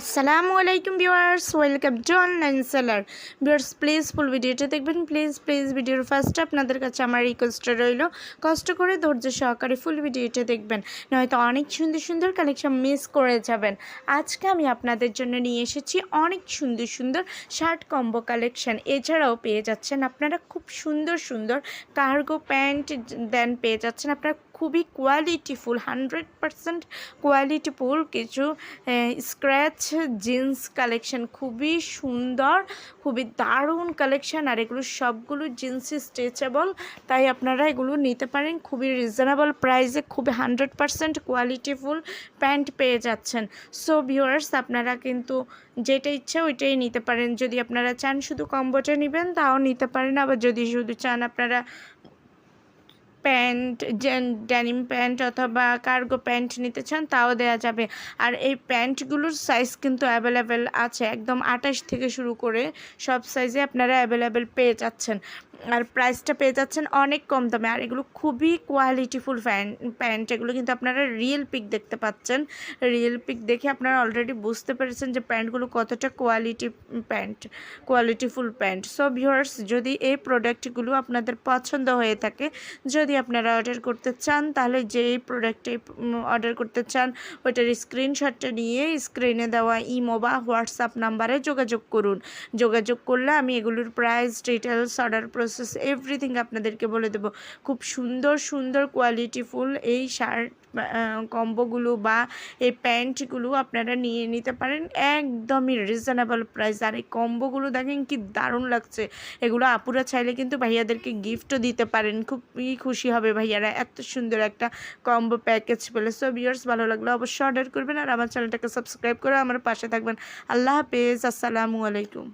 আসসালামু আলাইকুম viewers, welcome to online seller. Viewers please full ভিডিওটা দেখবেন। প্লিজ প্লিজ ভিডিওর ফার্স্টে আপনাদের কাছে আমার রিকোয়েস্টটা রইল, কষ্ট করে ধৈর্য সহকারে ফুল ভিডিওটা দেখবেন। নয়তো অনেক সুন্দর সুন্দর কালেকশন মিস করে যাবেন। আজকে আমি আপনাদের জন্য নিয়ে এসেছি অনেক সুন্দর সুন্দর শার্ট কম্বো কালেকশন এছাড়াও পেয়ে যাচ্ছেন আপনারা খুব সুন্দর সুন্দর কার্গো প্যান্ট দেন পেয়ে যাচ্ছেন আপনারা খুবই কোয়ালিটিফুল হান্ড্রেড পারসেন্ট কোয়ালিটিফুল কিছু স্ক্র্যাচ জিন্স কালেকশন খুবই সুন্দর, খুবই দারুণ কালেকশন আর এগুলো সবগুলো জিন্সই স্ট্রেচেবল তাই আপনারা এগুলো নিতে পারেন। খুবই রিজনেবল প্রাইসে খুবই হান্ড্রেড পারসেন্ট কোয়ালিটিফুল প্যান্ট পেয়ে যাচ্ছেন। সো ভিউয়ার্স আপনারা কিন্তু যেটা ইচ্ছা ওইটাই নিতে পারেন। যদি আপনারা চান শুধু কম্বোটা নেবেন, তাও নিতে পারেন। আবার যদি শুধু চান আপনারা প্যান্ট ড্যানিম প্যান্ট অথবা কার্গো প্যান্ট নিতে চান, তাও দেওয়া যাবে। আর এই প্যান্টগুলোর সাইজ কিন্তু অ্যাভেলেবেল আছে। একদম আঠাশ থেকে শুরু করে সব সাইজে আপনারা অ্যাভেলেবেল পেয়ে যাচ্ছেন। আর প্রাইসটা পেয়ে যাচ্ছেন অনেক কম দামে। আর এগুলো খুবই কোয়ালিটিফুল ফ্যান প্যান্ট এগুলো কিন্তু আপনারা রিয়েল পিক দেখতে পাচ্ছেন। রিয়েল পিক দেখে আপনারা অলরেডি বুঝতে পেরেছেন যে প্যান্টগুলো কতটা quality pant qualityful pant so viewers যদি এই প্রোডাক্টগুলো আপনাদের পছন্দ হয়ে থাকে, যদি আপনারা অর্ডার করতে চান, তাহলে যেই প্রোডাক্টে অর্ডার করতে চান, ওইটার স্ক্রিনশটটা নিয়ে স্ক্রিনে দেওয়া ইমো বা হোয়াটসঅ্যাপ নাম্বারে যোগাযোগ করুন। যোগাযোগ করলে আমি এগুলোর price details order process everything আপনাদেরকে বলে দেবো। খুব সুন্দর সুন্দর কোয়ালিটিফুল এই শার্ট কম্বোগুলো বা এই প্যান্টগুলো আপনারা নিয়ে নিতে পারেন। একদমই রিজনেবল প্রাইস আর এই কম্বোগুলো দেখেন কি দারুণ লাগছে। এগুলো আপুরা চাইলে কিন্তু ভাইয়াদেরকে গিফটও দিতে পারেন। খুবই খুশি হবে ভাইয়ারা। এত সুন্দর একটা কম্বো প্যাকেজ পেলে। সো বিয়ার্স ভালো লাগল অবশ্যই অর্ডার করবেন। আর আমার চ্যানেলটাকে সাবস্ক্রাইব করে আমার পাশে থাকবেন। আল্লাহ হাফেজ। আসসালামু আলাইকুম।